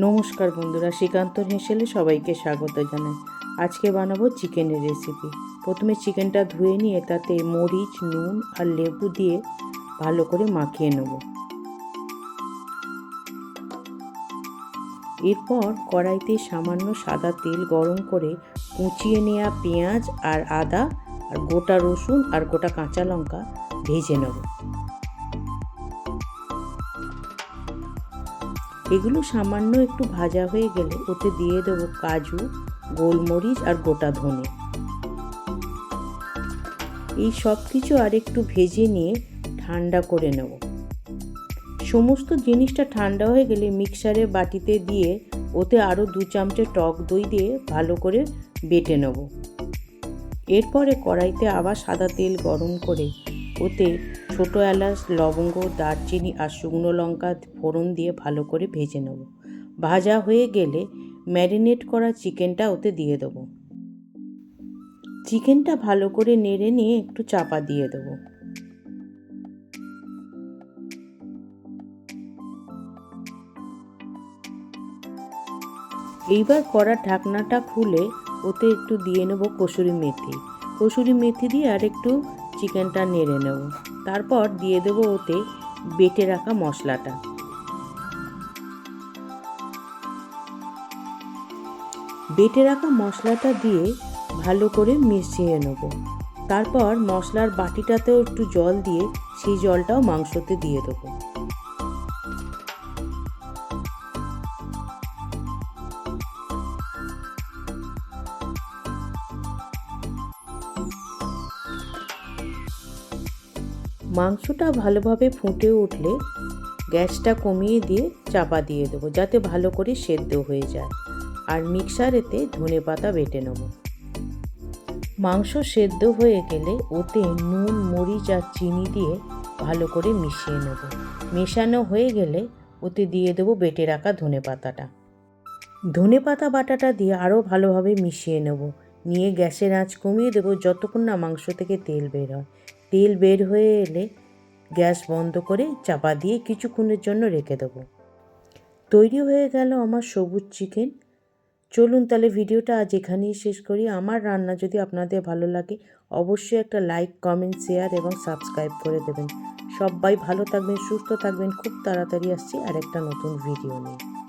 নমস্কার বন্ধুরা শ্রীকান্তর হেসেলে সবাইকে স্বাগত জানাই। আজকে বানাবো চিকেনের রেসিপি প্রথমে চিকেনটা ধুয়ে নিয়ে তাতে মরিচ, নুন আর লেবু দিয়ে ভালো করে মাখিয়ে নেব। এরপর কড়াইতে সামান্য সাদা তেল গরম করে কুচিয়ে নেওয়া পেঁয়াজ আর আদা আর গোটা রসুন আর গোটা কাঁচা লঙ্কা ভেজে নেব। এগুলো সামান্য একটু ভাজা হয়ে গেলে ওতে দিয়ে দেবো কাজু, গোলমরিচ আর গোটা ধনে। এই সব কিছু আর একটু ভেজে নিয়ে ঠান্ডা করে নেব। সমস্ত জিনিসটা ঠান্ডা হয়ে গেলে মিক্সারে বাটিতে দিয়ে ওতে আরও দু চামচে টক দই দিয়ে ভালো করে বেটে নেব। এরপরে কড়াইতে আবার সাদা তেল গরম করে ওতে ছোটো এলাচ, লবঙ্গ, দারচিনি আর শুকনো লঙ্কা ফোড়ন দিয়ে ভালো করে ভেজে নেব। ভাজা হয়ে গেলে ম্যারিনেট করা চিকেনটা ওতে দিয়ে দেবো। চিকেনটা ভালো করে নেড়ে নিয়ে একটু চাপা দিয়ে দেবো। এইবার কড়া ঢাকনাটা খুলে ওতে একটু দিয়ে নেব কসুরি মেথি। কসুরি মেথি দিয়ে আর একটু চিকেনটা নেড়ে নেব। তারপর দিয়ে দেবো ওতে বেটে রাখা মশলাটা। বেটে রাখা মশলাটা দিয়ে ভালো করে মিশিয়ে নেব। তারপর মশলার বাটিটাতেও একটু জল দিয়ে সেই জলটাও মাংসতে দিয়ে দেবো। মাংসটা ভালোভাবে ফুটে উঠলে গ্যাসটা কমিয়ে দিয়ে চাপা দিয়ে দেবো, যাতে ভালো করে সেদ্ধ হয়ে যায়। আর মিক্সারেতে ধনে পাতা বেটে নেব। মাংস সেদ্ধ হয়ে গেলে ওতে নুন, মরিচ আর চিনি দিয়ে ভালো করে মিশিয়ে নেব। মেশানো হয়ে গেলে ওতে দিয়ে দেবো বেটে রাখা ধনে পাতাটা। ধনে পাতা বাটাটা দিয়ে আরও ভালোভাবে মিশিয়ে নেব। নিয়ে গ্যাসের আঁচ কমিয়ে দেবো, যতক্ষণ না মাংস থেকে তেল বের হয়। তেল বের হয়ে এলে গ্যাস বন্ধ করে চাপা দিয়ে কিছুক্ষণের জন্য রেখে দেবো। তৈরি হয়ে গেল আমার সবুজ চিকেন। চলুন তাহলে ভিডিওটা আজ এখানেই শেষ করি। আমার রান্না যদি আপনাদের ভালো লাগে, অবশ্যই একটা লাইক, কমেন্ট, শেয়ার এবং সাবস্ক্রাইব করে দেবেন। সবাই ভালো থাকবেন, সুস্থ থাকবেন। খুব তাড়াতাড়ি আসছি আর একটা নতুন ভিডিও নিয়ে।